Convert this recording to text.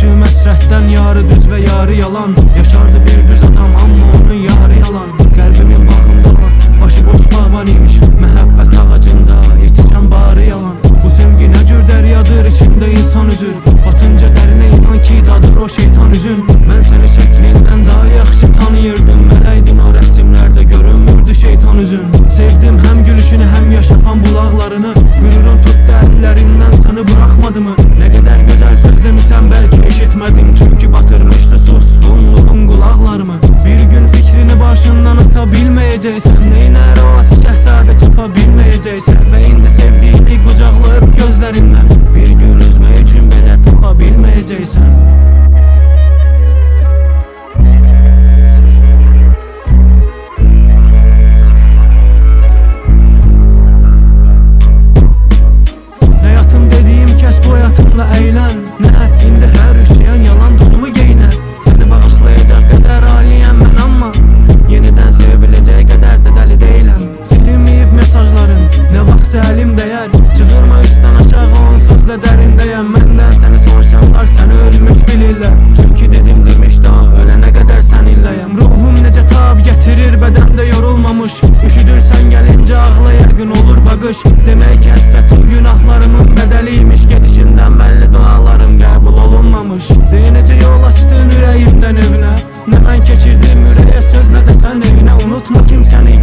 Həsrətdən yarı düz və yarı yalan. Yaşardı bir düz adam amma onun yarı yalan. Qəlbimin bağında başıboş bağban imiş Məhəbbət ağacında yetişən barı yalan. Bu sevgi nə cür dəryadır içində insan üzür Batınca dərinə inan ki dadır o şeytan üzün. Mən səni şəklindən daha yaxşı tanıyırdım. Mələydin o rəsmlərdə görünmürdü şeytan üzün. Sevdim həm gülüşünü həm yaşatan bulaqlarını Qürurun tutdu başından ata bilməyəcəksən Neynər o atı şəhzadə çapa bilməyəcəksən Və indi sevdiyini qucaqlayıb gözlərindən Bir gün üzmək da dərindəyəm Məndən səni soruşanlar səni ölmüş bilirlər Çünki dedim demiş daha ölənə qədər səninləyəm Ruhum necə tab gətirir bədəndə yorulmamış. Üşüdürsən gəlincə ağla yəqin olur bagış Demək ki həsrətim günahlarımın bədəliymiş Gedişindən bəlli dualarım qəbul olunmamış. Necə yol açdın ürəyimdən evinə Nə mən keçirdim ürəyə söz nə də sən evinə Unutma kimsəni göz